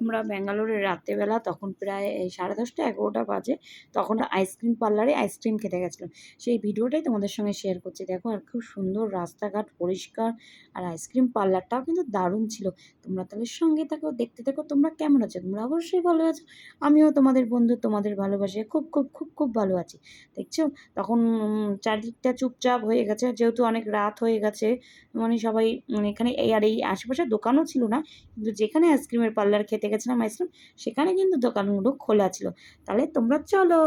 আমরা ব্যাঙ্গালোরে রাত্রেবেলা তখন প্রায় সাড়ে দশটা, এগারোটা বাজে, তখন আইসক্রিম পার্লারে আইসক্রিম খেতে গেছিলাম। সেই ভিডিওটাই তোমাদের সঙ্গে শেয়ার করছি। দেখো, আর খুব সুন্দর রাস্তাঘাট, পরিষ্কার, আর আইসক্রিম পার্লারটাও কিন্তু দারুণ ছিল। তোমরা তাহলে সঙ্গে থাকো, দেখতে থাকো, তোমরা কেমন আছো? তোমরা অবশ্যই ভালো আছো। আমিও তোমাদের বন্ধু, তোমাদের ভালোবাসে খুব খুব খুব খুব ভালো আছি। দেখছ? তখন চারদিকটা চুপচাপ হয়ে গেছে। যেহেতু অনেক রাত হয়ে গেছে মানে সবাই মানে এখানে এই আর এই আশেপাশে দোকানও ছিল না। কিন্তু যেখানে আইসক্রিমের পার্লার খেতে গেছিলাম আইসক্রিম সেখানে কিন্তু দোকানগুলো খোলা ছিল। তাহলে তোমরা চলো।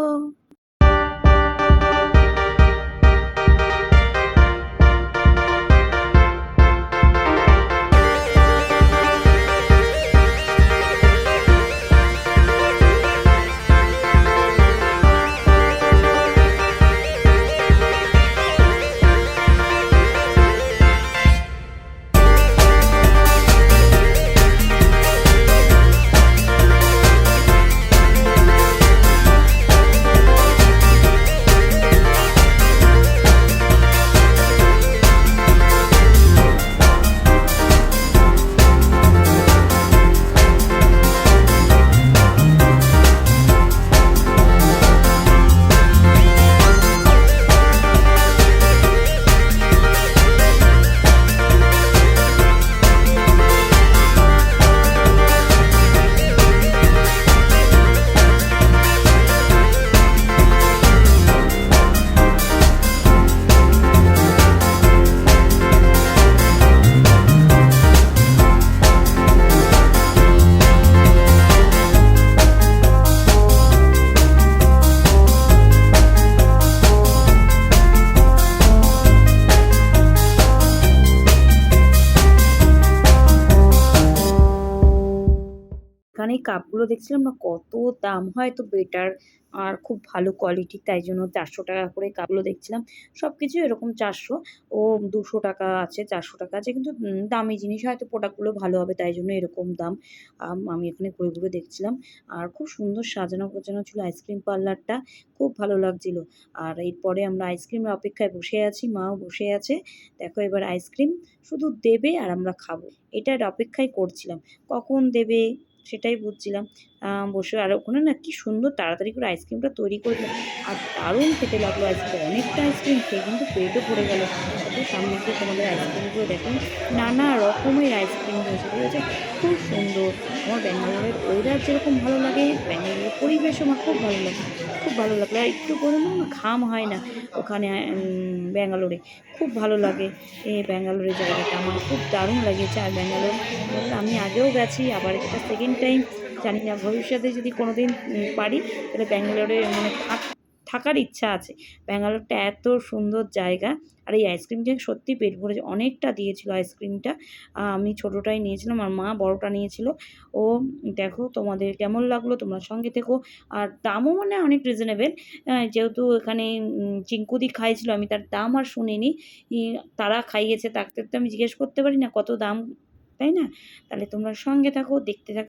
এখানে কাপগুলো দেখছিলাম না কত দাম হয়, তো বেটার আর খুব ভালো কোয়ালিটি তাই জন্য চারশো টাকা করে কাপগুলো দেখছিলাম। সব কিছু এরকম চারশো, ও দুশো টাকা আছে, চারশো টাকা আছে, কিন্তু দামি জিনিস হয়তো প্রোডাক্টগুলো ভালো হবে তাই জন্য এরকম দাম। আমি এখানে ঘুরে ঘুরে দেখছিলাম। আর খুব সুন্দর সাজানো গোছানো ছিল আইসক্রিম পার্লারটা খুব ভালো লাগছিল। আর এরপরে আমরা আইসক্রিমের অপেক্ষায় বসে আছি, মাও বসে আছে। দেখো এবার আইসক্রিম শুধু দেবে আর আমরা খাব। এটার অপেক্ষাই করছিলাম। কখন দেবে? সেটাই বুঝছিলাম। বসে আর ওখানে না কি সুন্দর তাড়াতাড়ি করে আইসক্রিমটা তৈরি করল আর দারুণ খেতে লাগল আইসক্রিম অনেকটা আইসক্রিম খেয়ে কিন্তু পেটও ভরে গেল। সামনে গিয়ে তোমাদের আইসক্রিমগুলো দেখুন নানা রকমের আইসক্রিম রয়েছে, ঠিক আছে? খুব সুন্দর। আমার ব্যাঙ্গালোরের ওয়েদার যেরকম ভালো লাগে ব্যাঙ্গালোরের পরিবেশ আমার খুব ভালো লাগে। খুব ভালো লাগল। আর একটু করে না ঘাম হয় না ওখানে ব্যাঙ্গালোরে। খুব ভালো লাগে এই ব্যাঙ্গালোরের জায়গাটা। আমার খুব দারুণ লেগেছে আর ব্যাঙ্গালোর। আমি আগেও গেছি, আবার এটা সেকেন্ড টাইম জানি না ভবিষ্যতে যদি কোনো দিন পারি, তাহলে ব্যাঙ্গালোরে মানে থাক- থাকার ইচ্ছা আছে। ব্যাঙ্গালোরটা এত সুন্দর জায়গা। আর এই আইসক্রিমটা সত্যি পেট ভরে অনেকটা দিয়েছিল আইসক্রিমটা আমি ছোটোটাই নিয়েছিলাম আর মা বড়টা নিয়েছিল। ও, দেখো তোমাদের কেমন লাগল, তোমরা সঙ্গে থেকো। আর দামও মানে অনেক রিজনেবেল যেহেতু এখানে চিঙ্কুদি খাইছিল, আমি তার দাম আর শুনিনি। তারা খাইয়েছে, তাকে তো আমি জিজ্ঞেস করতে পারি না কত দাম, তাই না? তাহলে তোমরা সঙ্গে থাকো, দেখতে থাকো।